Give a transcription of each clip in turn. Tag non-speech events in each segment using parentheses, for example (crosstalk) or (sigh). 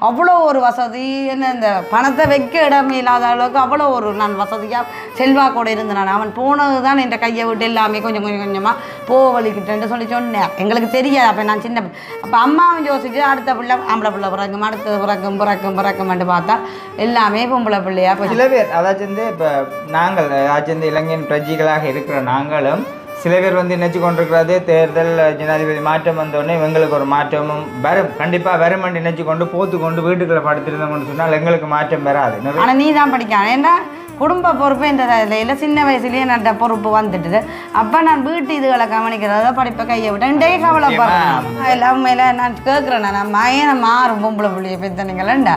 அவ்வளோ ஒரு வசதி என்ன இந்த பணத்தை வைக்க இடமே இல்லாத அளவுக்கு அவ்வளோ ஒரு நான் வசதியாக செல்வாக்கோடு இருந்தேன் நான். அவன் போனது தான் என் கையை விட்டு எல்லாமே கொஞ்சம் கொஞ்சம் கொஞ்சமாக போ வலிக்கிட்டேன்னு சொல்லி சொன்னேன். எங்களுக்கு தெரியாது. அப்போ நான் சின்ன அப்போ அம்மாவும் யோசிச்சு அடுத்த பிள்ளை ஆம்பளை பிள்ளை பிறக்கும் அடுத்த பிறக்கும் பிறக்கும் பிறக்கும்ட்டு பார்த்தா எல்லாமே பொம்பளை பிள்ளையா இப்போ சில பேர் அதாச்சும் வந்து இப்போ நாங்கள் அதாச்சும் இளைஞன் பிரஜைகளாக இருக்கிற நாங்களும் சில பேர் வந்து நினச்சி கொண்டிருக்கிறது தேர்தல் ஜனாதிபதி மாற்றம் வந்தோடனே இவங்களுக்கு ஒரு மாற்றமும் வரும். கண்டிப்பாக வரும் நினச்சி கொண்டு போத்து கொண்டு வீட்டுக்குள்ள படுத்திருந்தோம்னு சொன்னால் எங்களுக்கு மாற்றம் வராது. ஆனால் நீ தான் படிக்கணும் ஏன்னா குடும்ப பொறுப்பு என்ற இல்லை சின்ன வயசுலேயே நல்ல பொறுப்பு வந்துட்டுது. அப்போ நான் வீட்டு இதுகளை கவனிக்கிறத படிப்பை கையை விட்டேன் இன்றைய கவலைப்படுறேன். எல்லாம் உண்மையில நான் கேட்குறேன் நான். ஏன் மாறும் பொம்பளை பிள்ளைய பெத்தனீங்களேண்டா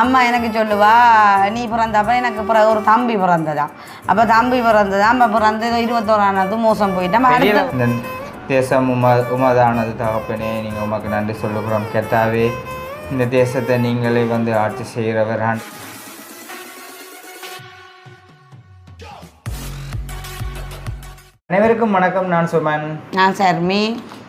அம்மா எனக்கு சொல்லுவா நீ பிறந்தப்ப எனக்கு பிறகு ஒரு தம்பி பிறந்ததான் அப்போ தம்பி பிறந்ததான் அப்போ பிறந்து இருபத்தோரானது மோசம் போயிட்டேன் அடுத்து தேசம் உம உமதானது தகப்பனே நீங்கள் உமக்கு நன்றி சொல்லுகிறோம் கெத்தாவே இந்த தேசத்தை நீங்களே வந்து ஆட்சி செய்கிறவர் அனைவருக்கும் வணக்கம். நான் சுமன். நான் சர்மி.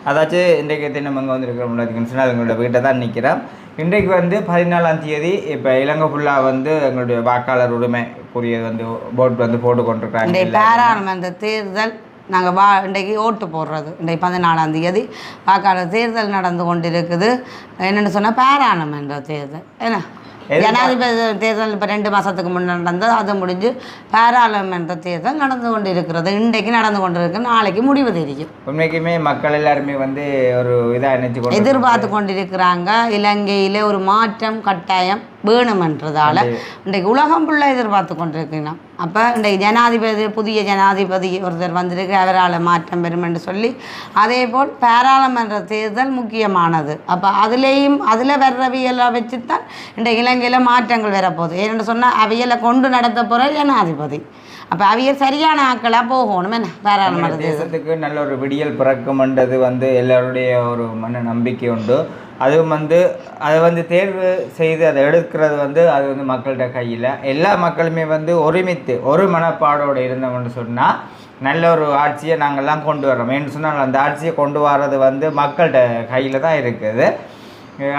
அதாச்சும் இன்றைக்கு தினம் அங்கே வந்திருக்கிற முன்னாடி சொன்னால் எங்களோட வீட்டை தான் நிற்கிறோம் இன்றைக்கு வந்து பதினாலாம் தேதி இப்போ இலங்கை ஃபுல்லாக வந்து எங்களுடைய வாக்காளர் உரிமைக்குரியது வந்து போட் வந்து போட்டு கொண்டிருக்காங்க இன்றைய பாராளுமன்ற தேர்தல் நாங்கள் வா இன்றைக்கு ஓட்டு போடுறது. இன்றைக்கு பதினாலாம் தேதி வாக்காளர் தேர்தல் நடந்து கொண்டு இருக்குது என்னென்னு சொன்னால் பாராளுமன்ற தேர்தல். என்ன? ஜனாதிபதி தேர்தல் இப்போ ரெண்டு மாதத்துக்கு முன்னே நடந்தது அது முடிஞ்சு பாராளுமன்ற தேர்தல் நடந்து கொண்டு இருக்கிறது இன்றைக்கு நடந்து கொண்டு இருக்கு நாளைக்கு முடிவு தெரியும். உண்மைக்குமே மக்கள் எல்லாருமே வந்து ஒரு இதாக நினச்சி கொண்டு எதிர்பார்த்து கொண்டிருக்கிறாங்க. இலங்கையிலே ஒரு மாற்றம் கட்டாயம். வேணுமென்றதால இன்றைக்கு உலகம் ஃபுல்லாக எதிர்பார்த்து கொண்டிருக்கிறோம் அப்போ இன்றைக்கு ஜனாதிபதி புதிய ஜனாதிபதி ஒருத்தர் வந்திருக்கு அவரால் மாற்றம் பெறும் என்று சொல்லி அதே போல் பாராளுமன்ற தேர்தல் முக்கியமானது. அப்போ அதுலேயும் அதில் வர்றவியலை வச்சு தான் இன்றைக்கு இலங்கையில் மாற்றங்கள் வரப்போகுது. ஏன்னு சொன்னால் அவியலை கொண்டு நடத்த போகிற ஜனாதிபதி. அப்போ அவியல் சரியான ஆட்களாக போகணும் என்ன? பாராளுமன்ற தேசத்துக்கு நல்ல ஒரு விடியல் பிறக்கும்ன்றது வந்து எல்லாருடைய ஒரு மன நம்பிக்கை உண்டு. அதுவும் வந்து அதை வந்து தேர்வு செய்து அதை எடுக்கிறது வந்து அது வந்து மக்கள்கிட்ட கையில். எல்லா மக்களுமே வந்து ஒருமித்து ஒரு மனப்பாடோடு இருந்தோம்னு சொன்னால் நல்ல ஒரு ஆட்சியை நாங்கள்லாம் கொண்டு வரோம் ஏன்னு சொன்னால் அந்த ஆட்சியை கொண்டு வர்றது வந்து மக்கள்கிட்ட கையில் தான் இருக்குது.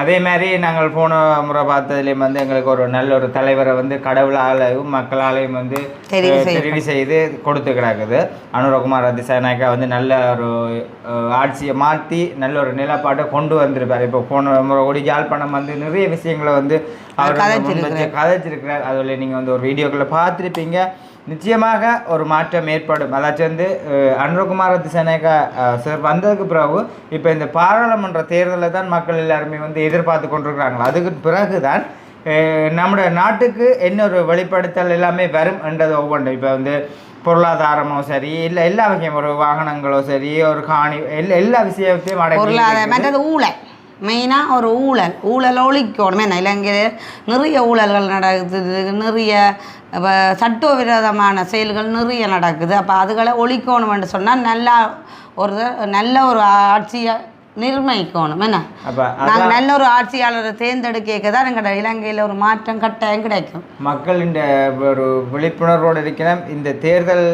அதே மாதிரி நாங்கள் போன முறை பார்த்ததுலேயும் வந்து எங்களுக்கு ஒரு நல்ல ஒரு தலைவரை வந்து கடவுளாலையும் மக்களாலையும் வந்து தெரிவு செய்து கொடுத்து கிடக்குது. அனுரகுமார் திசாநாயக்கா வந்து நல்ல ஒரு ஆட்சியை மாற்றி நல்ல ஒரு நிலப்பாட்டை கொண்டு வந்திருப்பார். இப்போ போன முறை கூட யாழ்ப்பாணம் வந்து நிறைய விஷயங்களை வந்து அவர் கதைச்சிருக்கிறார். அதில் நீங்கள் வந்து ஒரு வீடியோக்களை பார்த்துருப்பீங்க. நிச்சயமாக ஒரு மாற்றம் ஏற்படும். அதாச்சும் வந்து அனுரகுமார திசாநாயக்கா அஹ், சார் வந்ததுக்கு பிறகு இப்போ இந்த பாராளுமன்ற தேர்தலில் தான் மக்கள் எல்லாருமே வந்து எதிர்பார்த்து கொண்டிருக்கிறாங்க. அதுக்கு பிறகு தான் நம்முடைய நாட்டுக்கு என்ன ஒரு வெளிப்படுத்தல் எல்லாமே வரும் என்றது ஒவ்வொன்றும். இப்போ வந்து பொருளாதாரமோ சரி இல்லை எல்லா வகையும் ஒரு வாகனங்களோ சரி ஒரு காணி எல்லா எல்லா விஷயத்தையும் பொருளாதார ஊழல். மெயினாக ஒரு ஊழல். ஊழல் ஒழிக்கணும் என்ன இலங்கையில் நிறைய ஊழல்கள் நடக்குது. நிறைய அப்ப சட்டவிரோதமான செயல்கள் நிறைய நடக்குது. அப்போ அதுகளை ஒழிக்கணும்னு சொன்னால் நல்லா ஒரு நல்ல ஒரு ஆட்சியை நிர்ணயிக்கணும். என்ன? நாங்கள் நல்ல ஒரு ஆட்சியாளரை தேர்ந்தெடுக்க தான் எங்களோட இலங்கையில் ஒரு மாற்றம் கட்டாயம் கிடைக்கும். மக்கள் இந்த ஒரு விழிப்புணர்வோடு இருக்கிறோம் இந்த தேர்தல்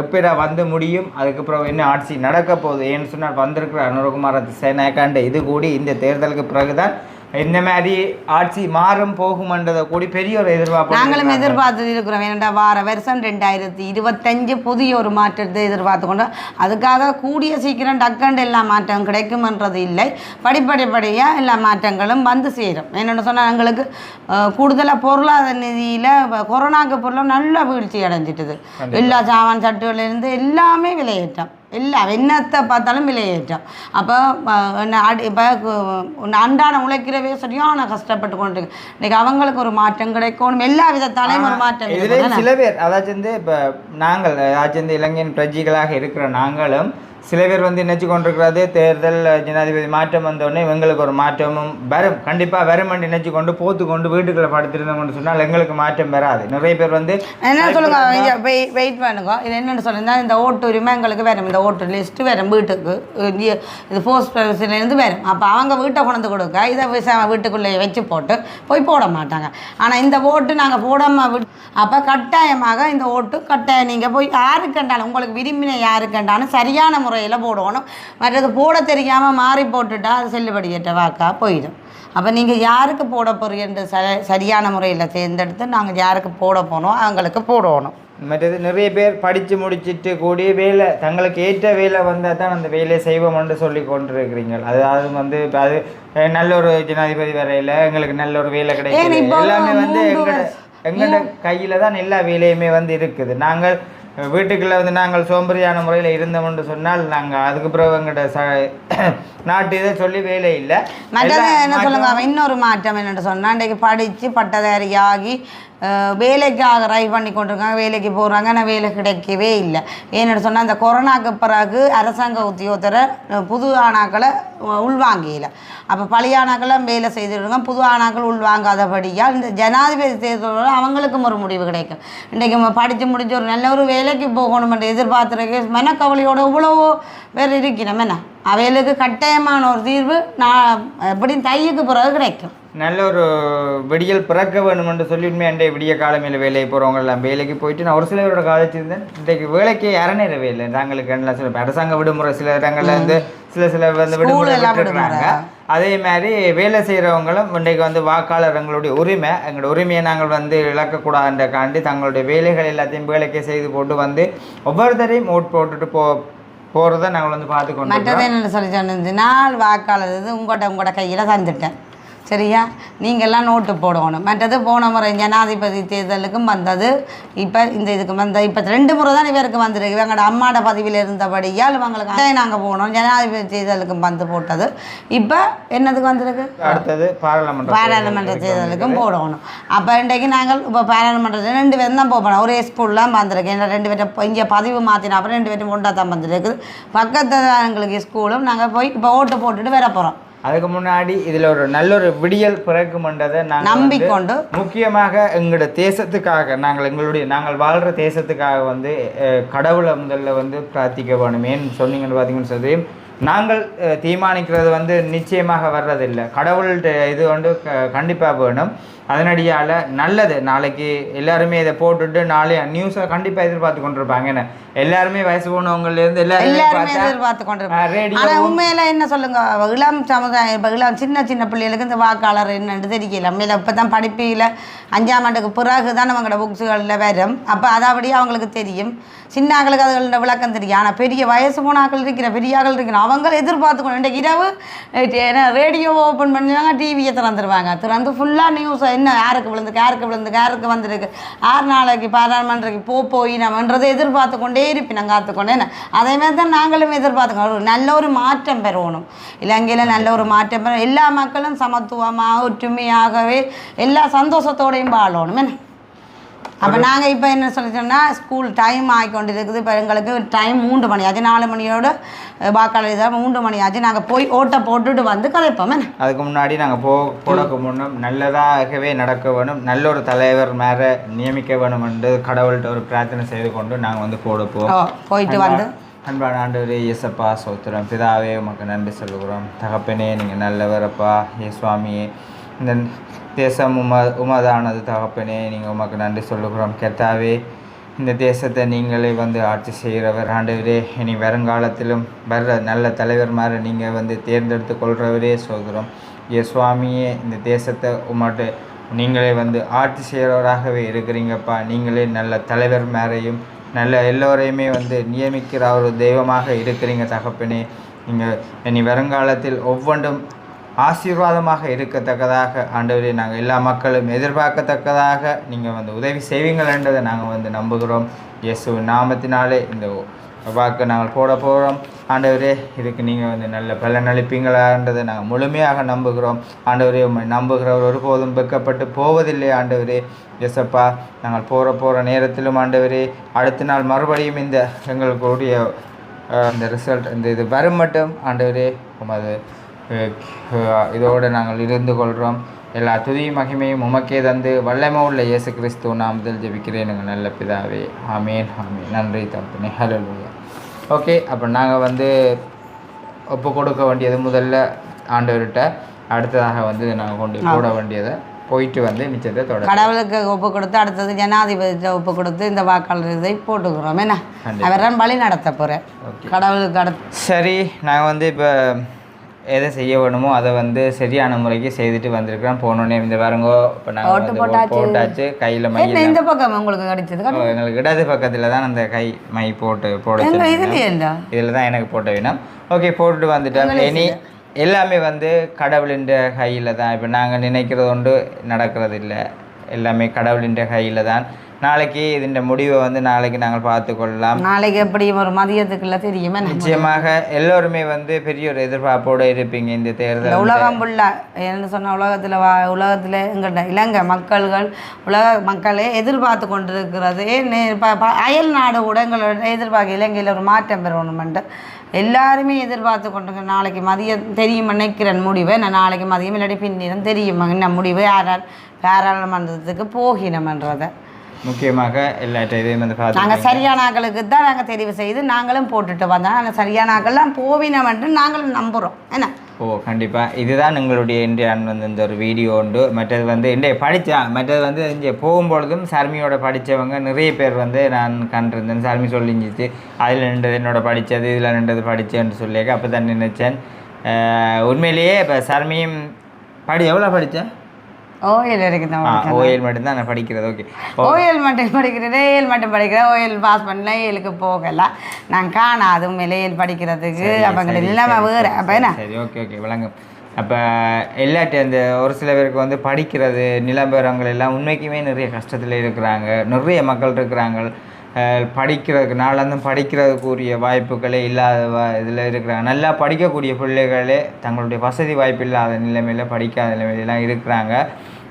எப்படா வந்து முடியும்? அதுக்கப்புறம் என்ன ஆட்சி நடக்க போகுது? ஏன்னு சொன்னால் வந்திருக்கிற அனுரகுமார திசைநாயக்காண்ட இது கூடி இந்த தேர்தலுக்கு பிறகுதான் இந்த மாதிரி ஆட்சி மாறும் போகுமன்றதை கூடி பெரிய ஒரு எதிர்பார்ப்பு நாங்களும். எதிர்பார்த்து இருக்கிறோம். ஏனெண்டா வார வருஷம் ரெண்டாயிரத்தி இருபத்தஞ்சு புதிய ஒரு மாற்றத்தை எதிர்பார்த்து கொண்டு அதுக்காக கூடிய சீக்கிரம் டக்கண்டு எல்லா மாற்றம் கிடைக்கும்ன்றது இல்லை. படிப்படிப்படியாக எல்லா மாற்றங்களும் வந்து சேரும். என்னென்னு சொன்னால் எங்களுக்கு கூடுதலாக பொருளாதார நிதியில் கொரோனாக்கு பொருளும் நல்ல வீழ்ச்சி அடைஞ்சிட்டுது. எல்லா சாமான் சட்டுகளிலிருந்து எல்லாமே விலையேற்றம். எல்லாம் என்னத்தை பார்த்தாலும் விலையேற்றம் அப்போ இப்போ அன்றாடம் உழைக்கிறவே சரியான கஷ்டப்பட்டு கொண்டு. இன்னைக்கு அவங்களுக்கு ஒரு மாற்றம் கிடைக்கணும் எல்லா விதத்தாலையும் ஒரு மாற்றம். சில பேர் அதாச்சும் வந்து இப்போ நாங்கள் அதாச்சும் வந்து இளைஞன் பிரஜைகளாக இருக்கிற நாங்களும் சில பேர் வந்து நினச்சி கொண்டிருக்கிறது தேர்தல் ஜனாதிபதி மாற்றம் வந்தோடனே எங்களுக்கு ஒரு மாற்றமும் வரும். கண்டிப்பாக வருமென்று நினச்சி கொண்டு போத்து கொண்டு வீட்டுக்குள்ள படுத்திருந்தோம்னு சொன்னால் எங்களுக்கு மாற்றம் வராது. நிறைய பேர் வந்து என்ன சொல்லுங்க வெயிட் வெயிட் பண்ணுங்க. இது என்னென்னு சொல்லுங்க இந்த ஓட்டு உரிமை எங்களுக்கு வரும். இந்த ஓட்டு லிஸ்ட்டு வரும் வீட்டுக்கு. இது போஸ்ட் ஆஃபீஸ்லேருந்து வரும். அப்போ அவங்க வீட்டை கொண்டு கொடுக்க இதை விச- வீட்டுக்குள்ளே வச்சு போட்டு போய் போட மாட்டாங்க. ஆனால் இந்த ஓட்டு நாங்கள் போடாமல் விட் அப்போ கட்டாயமாக இந்த ஓட்டு கட்டாயம். நீங்கள் போய் யாருக்கு கண்டாலும் உங்களுக்கு விரும்பின யாருக்கு கண்டாலும் சரியான முறையில் போடணும் மற்றது போட தெரியாமல் மாறி போட்டுட்டா அது செல்லுபடியற்ற வாக்கா போயிடும். அப்போ நீங்கள் யாருக்கு போட போறீங்கன்ற ச சரியான முறையில் தேர்ந்தெடுத்து நாங்கள் யாருக்கு போட போனோம் அவங்களுக்கு போடணும். மற்றது நிறைய பேர் படித்து முடிச்சிட்டு கூடிய வேலை தங்களுக்கு ஏற்ற வேலை வந்தால் தான் அந்த வேலையை செய்வோம்னு சொல்லி கொண்டிருக்கிறீங்க அதாவது வந்து இப்போ அது நல்ல ஒரு ஜனாதிபதி வரையில் எங்களுக்கு நல்ல ஒரு வேலை கிடைக்குது. எல்லாமே வந்து எங்களோட எங்களோட கையில் தான் எல்லா வேலையுமே வந்து இருக்குது. நாங்கள் வீட்டுக்குள்ள வந்து நாங்கள் சோம்பேறியான முறையில் இருந்தோம்னு சொன்னால் நாங்கள் அதுக்கு பிறகு எங்கள்கிட்ட ச நாட்டு இதை சொல்லி வேலை இல்லை. மற்றது எல்லா என்ன சொல்லுங்க அவன் இன்னொரு மாற்றம் என்னென்னு சொன்னால் இன்றைக்கு படித்து பட்டதாரியாகி அஹ், வேலைக்காக ட்ரை பண்ணி கொண்டிருக்காங்க வேலைக்கு போகிறாங்க ஆனால் வேலை கிடைக்கவே இல்லை. ஏன்னு சொன்னால் அந்த கொரோனாக்கு பிறகு அரசாங்க உத்தியோகத்தரை புது ஆணாக்களை உள்வாங்கியில். அப்போ பழைய ஆணாக்களும் வேலை செய்துருங்க புது ஆணாக்கள் உள்வாங்காதபடியால் இந்த ஜனாதிபதி தேர்தலோட அவங்களுக்கும் ஒரு முடிவு கிடைக்கும். இன்றைக்கு நம்ம படித்து முடிஞ்ச ஒரு நல்ல ஒரு வேலைக்கு போகணுமென்ற எதிர்பார்த்துருக்கு மனக்கவலையோட இவ்வளவோ பேர் இருக்கிறோம். என்ன? அவைகளுக்கு கட்டாயமான ஒரு தீர்வு நான் எப்படியும் தையுக்கு பிறகு கிடைக்கும். நல்ல ஒரு விடியல் பிறக்க வேணுமென்று சொல்லி உண்மையாண்டே விடிய காலமையில் வேலைக்கு போகிறவங்க எல்லாம் வேலைக்கு போயிட்டு நான் ஒரு சிலரோட காலேஜிருந்தேன் இன்றைக்கு வேலைக்கு இறநேரவே இல்லை. நாங்களுக்கு என்ன சில அரசாங்க விடுமுறை சில இடங்கள்ல இருந்து சில சில வந்து விடுமுறை விட்டுருக்காங்க அதே மாதிரி வேலை செய்கிறவங்களும் இன்றைக்கு வந்து வாக்காளர் எங்களுடைய உரிமை எங்களோட உரிமையை நாங்கள் வந்து இழக்கக்கூடாதுன்றக்காண்டி தங்களுடைய வேலைகள் எல்லாத்தையும் வேலைக்கே செய்து போட்டு வந்து ஒவ்வொருத்தரையும் ஓட் போட்டுட்டு போ போகிறத நாங்கள் வந்து பார்த்து கொண்டு மற்றது என்னென்னு சொல்லி சொன்னது நாள் வாக்காளர் உங்கள்கிட்ட உங்களோட கையில் தந்துட்டேன். சரியா? நீங்கள்லாம் நோட்டு போடணும். மற்றது போன முறை ஜனாதிபதி தேர்தலுக்கும் வந்தது. இப்போ இந்த இதுக்கு வந்த இப்போ ரெண்டு முறை தான் இவருக்கு வந்திருக்கு. இவங்களோட அம்மாட பதவியில் இருந்தபடியால் இவங்களுக்கு அதே நாங்கள் போனோம் ஜனாதிபதி தேர்தலுக்கும் வந்து போட்டது. இப்போ என்னதுக்கு வந்திருக்கு? அடுத்தது பாராளுமன்ற பாராளுமன்ற தேர்தலுக்கும் போடணும். அப்போ இன்றைக்கு நாங்கள் இப்போ பாராளுமன்றத்தில் ரெண்டு பேரும் தான் போகணும் ஒரே ஸ்கூல்லாம் வந்திருக்கு. ஏன்னா ரெண்டு பேர்ட்ட இங்கே பதிவு மாற்றின அப்புறம் ரெண்டு பேரும் ஒன்றா தான் வந்துருக்கு பக்கத்தில் தான் எங்களுக்கு ஸ்கூலும் நாங்கள் போய் இப்போ ஓட்டு போட்டுட்டு வர போகிறோம் அதுக்கு முன்னாடி இதுல ஒரு நல்ல ஒரு விடியல் பிறக்கும்ன்றதை நாங்கள் நம்பிக்கொண்டு முக்கியமாக எங்களோட தேசத்துக்காக நாங்கள் எங்களுடைய நாங்கள் வாழ்கிற தேசத்துக்காக வந்து கடவுளை முதல்ல வந்து பிரார்த்திக்க வேணும் சொன்னீங்கன்னு பார்த்தீங்கன்னு சொல்லி நாங்கள் தீர்மானிக்கிறது வந்து நிச்சயமாக வர்றதில்லை. கடவுள்கிட்ட இது வந்து கண்டிப்பாக வேணும். அதனடியால் நல்லது. நாளைக்கு எல்லாருமே இதை போட்டுட்டு நாளை நியூஸை கண்டிப்பாக எதிர்பார்த்து கொண்டிருப்பாங்க. என்ன? எல்லாருமே வயசு போனவங்கலேருந்து எல்லாருமே எல்லாருமே பார்த்தா, எதிர்பார்த்து கொண்டு அஹ், ரேடியோ ஆனால் உண்மையில என்ன சொல்லுங்க? இளம் சமுதாயம் இப்போ இளம் சின்ன சின்ன பிள்ளைகளுக்கு இந்த வாக்காளர் என்னன்னு தெரியல. உண்மையில இப்போ தான் படிப்பில் அஞ்சாம் ஆண்டுக்கு பிறகு தான் அவங்களோட புக்ஸுகளில் வரும். அப்போ அதாபடி அவங்களுக்கு தெரியும். சின்ன ஆக்களுக்கு அதுகளோட விளக்கம் தெரியும். ஆனால் பெரிய வயசு போன ஆக்கள் இருக்கிற பெரிய ஆக்கள் இருக்கிற அவங்க எதிர்பார்த்து கொண்டு இன்றைக்கு இரவு ரேடியோ ஓப்பன் பண்ணுவாங்க டிவியை திறந்துருவாங்க. திறந்து ஃபுல்லாக நியூஸ் என்ன யாருக்கு விழுந்துருக்கு யாருக்கு விழுந்துருக்கு யாருக்கு வந்திருக்கு? ஆறு நாளைக்கு பாராளுமன்றக்கு போ போய் நம்மன்றதை எதிர்பார்த்து கொண்டே இருப்பினோம் காத்துக்கொண்டே என்ன அதே மாதிரி தான் நாங்களும் எதிர்பார்த்துக்கோ ஒரு நல்ல ஒரு மாற்றம் பெறணும். இலங்கையில் நல்ல ஒரு மாற்றம் பெறணும் எல்லா மக்களும் சமத்துவமாக ஒற்றுமையாகவே எல்லா சந்தோஷத்தோடையும் வாழணும். என்ன? அப்போ நாங்கள் இப்போ என்ன சொல்லி சொன்னால் ஸ்கூல் டைம் ஆகி கொண்டு இருக்குது இப்போ எங்களுக்கு டைம் மூன்று மணி ஆச்சு நாலு மணியோட வாக்காளர் இதாக மூன்று மணி ஆச்சு. நாங்கள் போய் ஓட்டை போட்டுட்டு வந்து கதைப்போம் அதுக்கு முன்னாடி நாங்கள் போ போடக்கு முன்னும் நல்லதாகவே நடக்க வேணும். நல்ல ஒரு தலைவர் மேலே நியமிக்க வேணும் என்று கடவுள்கிட்ட ஒரு பிரார்த்தனை செய்து கொண்டு நாங்கள் வந்து போட போவோம் போயிட்டு வந்து. அன்பான ஆண்டவரே இயேசப்பா சோத்திரம் பிதாவே உமக்கு நன்றி சொல்லுகிறோம். தகப்பனே நீங்கள் நல்லவரப்பா ஏ சுவாமியே இந்த தேசம் உம உமதானது தகப்பனே நீங்கள் உமக்கு நன்றி சொல்லுகிறோம். கெத்தாவே இந்த தேசத்தை நீங்களே வந்து ஆட்சி செய்கிறவர் ஆண்டவரே. இனி வருங்காலத்திலும் வர்ற நல்ல தலைவர் மாதிரி நீங்கள் வந்து தேர்ந்தெடுத்து கொள்கிறவரே சொல்கிறோம். ஏ சுவாமியே இந்த தேசத்தை உமாட்டு நீங்களே வந்து ஆட்சி செய்கிறவராகவே இருக்கிறீங்கப்பா. நீங்களே நல்ல தலைவர் மேரையும் நல்ல எல்லோரையுமே வந்து நியமிக்கிற ஒரு தெய்வமாக இருக்கிறீங்க தகப்பனே. நீங்கள் இனி வருங்காலத்தில் ஒவ்வொன்றும் ஆசீர்வாதமாக இருக்கத்தக்கதாக ஆண்டவரே நாங்கள் எல்லா மக்களும் எதிர்பார்க்கத்தக்கதாக நீங்கள் வந்து உதவி செய்வீங்கள் என்றதை நாங்கள் வந்து நம்புகிறோம். இயேசு நாமத்தினாலே இந்த வாக்கு நாங்கள் போட போகிறோம் ஆண்டவரே இதுக்கு நீங்கள் வந்து நல்ல பலன் அளிப்பீங்களான்றதை நாங்கள் முழுமையாக நம்புகிறோம். ஆண்டவரே உண்மை நம்புகிறவர் ஒருபோதும் வெக்கப்பட்டு போவதில்லை. ஆண்டவரே எசப்பா நாங்கள் போகிற போகிற நேரத்திலும் ஆண்டவரே அடுத்த நாள் மறுபடியும் இந்த எங்களுடைய அஹ், இந்த ரிசல்ட் இந்த இது வரும் மட்டும் ஆண்டவரே உமது இதோடு நாங்கள் இருந்து கொள்கிறோம். எல்லா துதியும் மகிமையும் உமக்கே தந்து வல்லமை உள்ள இயேசு கிறிஸ்துவ நாமத்தில் ஜெபிக்கிறேன் எங்கள் நல்ல பிதாவே. ஆமேன் ஆமேன். நன்றி தப்புனே ஹலோ ஓகே அப்போ நாங்கள் வந்து ஒப்பு கொடுக்க வேண்டியது முதல்ல ஆண்டவர்கிட்ட. அடுத்ததாக வந்து நாங்கள் கொண்டு போட வேண்டியதை போயிட்டு வந்து மிச்சத்தை தொடர் கடவுளுக்கு ஒப்பு கொடுத்து அடுத்தது ஜனாதிபதி ஒப்பு கொடுத்து இந்த வாக்காளர் இதை போட்டுக்கிறோம். என்ன? கண்டிப்பா. அவர் தான் வழி நடத்த போகிறேன் கடவுளுக்கு அடுத்து சரி நாங்கள் வந்து இப்போ எதை செய்ய வேணுமோ அதை வந்து சரியான முறைக்கு செய்துட்டு வந்திருக்கிறோம். போனோடனே இந்த பாருங்கோ இப்போ நாங்கள் போட்டாச்சு. கையில் மை இந்த பக்கம் உங்களுக்கு கிடைச்சது? எங்களுக்கு இடது பக்கத்தில் தான் அந்த கை மை போட்டு போட இதில் தான் எனக்கு போட்ட வேணும் ஓகே போட்டுட்டு வந்துட்டோம். இனி எல்லாமே வந்து கடவுளின் கையில் தான். இப்போ நாங்கள் நினைக்கிறது ஒன்று நடக்கிறது இல்லை. எல்லாமே கடவுளின் கையில் தான் நாளைக்கு இதன் முடிவை வந்து நாளைக்கு நாங்கள் பார்த்து கொள்ளலாம் நாளைக்கு எப்படி ஒரு மதியத்துக்குள்ள தெரியுமே நிச்சயமாக எல்லோருமே வந்து பெரிய ஒரு எதிர்பார்ப்போடு இருப்பீங்க இந்த தேர்தல் உலகம் ஃபுல்லா என்ன சொன்ன உலகத்தில் வா உலகத்தில் எங்கள்கிட்ட இலங்கை மக்கள்கள் உலக மக்களே எதிர்பார்த்து கொண்டிருக்கிறது. அயல் நாடு கூட எங்களோட எதிர்பார்க்க இலங்கையில் ஒரு மாற்றம் பெறணுமென்ட்டு எல்லாருமே எதிர்பார்த்து கொண்டு நாளைக்கு மதியம் தெரியும் நினைக்கிறேன் முடிவை நான் நாளைக்கு மதியம் இல்லாட்டி பின்னிடம் தெரியும். என்ன முடிவு? யாரால் பாராளுமன்றத்துக்கு போகினோம்ன்றதை. முக்கியமாக எல்லா இதையும் வந்து பார்த்து நாங்கள் சரியான ஆக்களுக்கு தான் நாங்கள் தெரிவு செய்து நாங்களும் போட்டுட்டு வந்தோம். ஆனால் சரியான ஆக்கள்லாம் போவினோம்ன்ட்டு நாங்களும் நம்புகிறோம் என்ன? ஓ கண்டிப்பாக இதுதான் எங்களுடைய இந்தியான் வந்து இந்த ஒரு வீடியோ உண்டு. மற்றது வந்து இன்றைய படித்தேன் மற்றது வந்து இங்கே போகும்பொழுதும் சர்மியோட படித்தவங்க நிறைய பேர் வந்து நான் கண்டிருந்தேன். சர்மி சொல்லிஞ்சிச்சு அதில் நின்றது என்னோட படித்தது இதில் நின்றது படித்தேன்னு சொல்லியிருக்க அப்போ தான் நினைச்சேன் உண்மையிலேயே இப்போ சர்மியும் படி எவ்வளோ படித்தேன் ஓஎல் வரைக்கும் தான். ஓஎல் மட்டும்தான் நான் படிக்கிறது ஓகே ஓஎல் மட்டும் படிக்கிறேன் ஏஎல் மட்டும் படிக்கிறேன் ஓஎல் பாஸ் பண்ணல ஏழுக்கு போகல. நான் காணாது உண்மையில ஏஎல் படிக்கிறதுக்கு. அப்போ இல்லாம வேறு அப்போ என்ன? சரி ஓகே ஓகே விளங்கும். அப்போ எல்லாட்டி அந்த ஒரு சில பேருக்கு வந்து படிக்கிறது நிலம்பரங்கள் எல்லாம் உண்மைக்குமே நிறைய கஷ்டத்தில் இருக்கிறாங்க. நிறைய மக்கள் இருக்கிறாங்க. படிக்கிறதுக்கு நாளந்தும் படிக்கிறதுக்குரிய வாய்ப்புகளே இல்லாத வ- இதில் இருக்கிறாங்க. நல்லா படிக்கக்கூடிய பிள்ளைகளே தங்களுடைய வசதி வாய்ப்பு இல்லாத நிலைமையில் படிக்காத நிலைமையிலாம் இருக்கிறாங்க.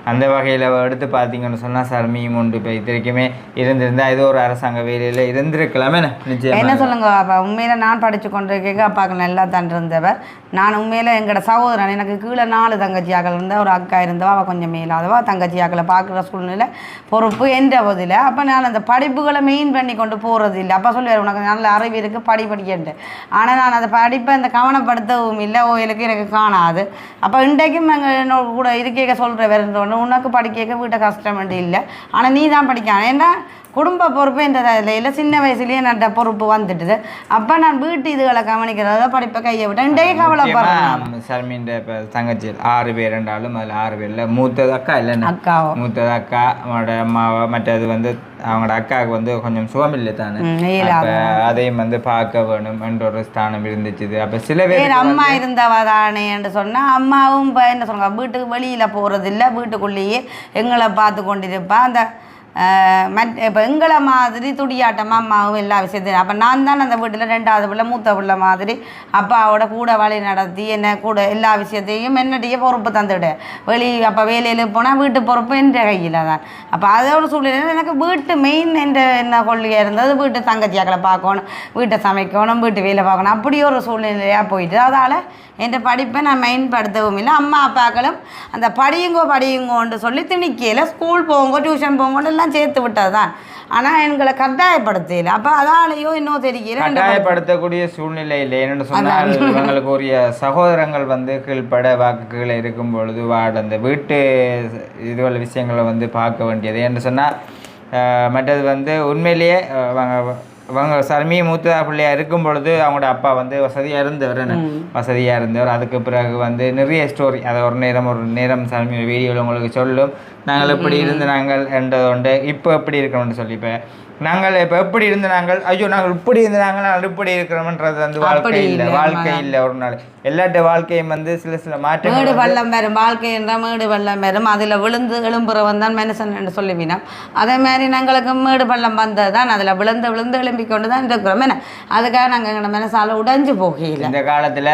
அந்த வகையில் எடுத்து பார்த்தீங்கன்னு சொன்னால் சர்மியும் உண்டு இப்போ இத்தனைக்குமே இருந்திருந்தா ஏதோ ஒரு அரசாங்க வேலையில் இருந்திருக்கலாமே. என்ன சொல்லுங்க அப்போ? உண்மையில நான் படித்து கொண்டு அப்பாவுக்கு நல்லா தான் இருந்தவர். நான் உண்மையில் எங்களோட சகோதரன் எனக்கு கீழே நாலு தங்கச்சியாக்கள் இருந்தால் ஒரு அக்கா இருந்தவா அவள் கொஞ்சம் மேலாதவா? தங்கச்சியாக்களை பார்க்குற சூழ்நிலை பொறுப்பு என்ற போதில் அப்போ நான் அந்த படிப்புகளை மெயின் பண்ணி கொண்டு போகிறது இல்லை அப்போ சொல்லுவார் உனக்கு நல்ல அறிவு இருக்குது படி படிக்கன்ட்டு ஆனால் நான் அந்த படிப்பை அந்த கவனப்படுத்தவும் இல்லை. ஓயிலுக்கு எனக்கு காணாது. அப்போ இன்றைக்கும் எங்கள் என்னோட கூட இருக்க சொல்கிற வேறு உனக்கு படிக்க வீட்டை கஷ்டம் இல்லை. ஆனால் நீ தான் படிக்கான ஏன்னா குடும்ப பொறுப்பு என்ற நிலையில் சின்ன வயசுலேயே நல்ல பொறுப்பு வந்துட்டுது. அப்போ நான் வீட்டு இதுகளை கவனிக்கிறத படிப்பை கையை விட்டேன் இன்றைய கவலைப்படுறேன் சர்மின்ற இப்போ தங்கச்சி ஆறு பேர் ரெண்டாலும் அதில் ஆறு பேரில் மூத்தது அக்கா இல்லைன்னு அக்காவோ? மூத்தது அக்கா அவனோட அம்மாவை மற்றது வந்து அவங்களோட அக்காவுக்கு வந்து கொஞ்சம் சுகமில்லை தானே? ம், இயலாம. அப்ப அதையும் வந்து பார்க்க வேணும். என்ற ஒரு ஸ்தானம் இருந்துச்சு அப்போ சில பேர் அம்மா இருந்தவ தானே என்று சொன்னால் அம்மாவும் இப்போ என்ன சொல்லுங்க வீட்டுக்கு வெளியில் போகிறதில்ல வீட்டுக்குள்ளேயே எங்களை பார்த்து கொண்டிருப்பா. அந்த அஹ், இப்போ எங்களை மாதிரி துடியாட்டமாக அம்மாவும் எல்லா விஷயத்தையும் அப்போ நான் தான் அந்த வீட்டில் ரெண்டாவது பிள்ளை மூத்த பிள்ளை மாதிரி அப்பாவோட கூட வழி நடத்தி என்ன கூட எல்லா விஷயத்தையும் என்னுடைய பொறுப்பு தந்துவிடு வெளி அப்போ வேலையில் போனால் வீட்டு பொறுப்பு என்ற கையில் தான். அப்போ அதோட சூழ்நிலை எனக்கு வீட்டு மெயின் என்ற என்ன கொள்கையாக இருந்தது. வீட்டு தங்கச்சியாக்களை பார்க்கணும் வீட்டை சமைக்கணும் வீட்டு வேலை பார்க்கணும் அப்படி ஒரு சூழ்நிலையாக போயிட்டு அதால் என் படிப்பை நான் மெயின்படுத்தவும் இல்லை. அம்மா அப்பாக்களும் அந்த படியுங்கோ படியுங்கோன்னு சொல்லி திணிக்கையில் ஸ்கூல் போங்க டியூஷன் போங்கன்னு எல்லாம் சேர்த்து விட்டது தான் ஆனால் எங்களை கட்டாயப்படுத்தல. அப்போ அதாலேயோ இன்னும் தெரியல. கட்டாயப்படுத்தக்கூடிய சூழ்நிலை இல்லை என்னென்னு சொன்னால் இவங்களுக்கு உரிய சகோதரங்கள் வந்து கீழ்ப்பட வாக்குகளை இருக்கும் பொழுது வார்டு அந்த வீட்டு இதுவள்ள விஷயங்களை வந்து பார்க்க வேண்டியது. என்று சொன்னால் மற்றது வந்து உண்மையிலேயே அவங்க சர்மி மூத்ததா பிள்ளையா இருக்கும் பொழுது அவங்களோட அப்பா வந்து வசதியாக இருந்தவர் வசதியாக இருந்தவர். அதுக்கு பிறகு வந்து நிறைய ஸ்டோரி அதை ஒரு நேரம் ஒரு நேரம் சர்மி வீடியோவில் உங்களுக்கு சொல்லும். நாங்கள் எப்படி இருந்து நாங்கள் என்றதுண்டு. இப்போ எப்படி இருக்கணும்னு சொல்லி இப்போ நாங்கள் இப்போ எப்படி இருந்து நாங்கள் ஐயோ நாங்கள் இப்படி இருந்து நாங்கள் நாங்கள் இப்படி இருக்கிறோம்ன்றது வந்து வாழ்க்கை இல்லை வாழ்க்கை இல்லை ஒரு நாள். எல்லாட்ட வாழ்க்கையும் வந்து சில சில மாற்றங்கள் மேடு வந்து- பள்ளம் வரும் வாழ்க்கை என்ற மேடு பள்ளம் வரும் அதில் விழுந்து எழும்புறவன் தான் மனுஷன் என்று சொல்லுவினோம். அதே மாதிரி நாங்களுக்கு மேடு பள்ளம் வந்தது தான் அதில் விழுந்து விழுந்து எழும்பி கொண்டு தான் இருக்கிறோம். என்ன? அதுக்காக நாங்கள் எங்களோட மனசால உடைஞ்சு போகையில். இந்த காலத்துல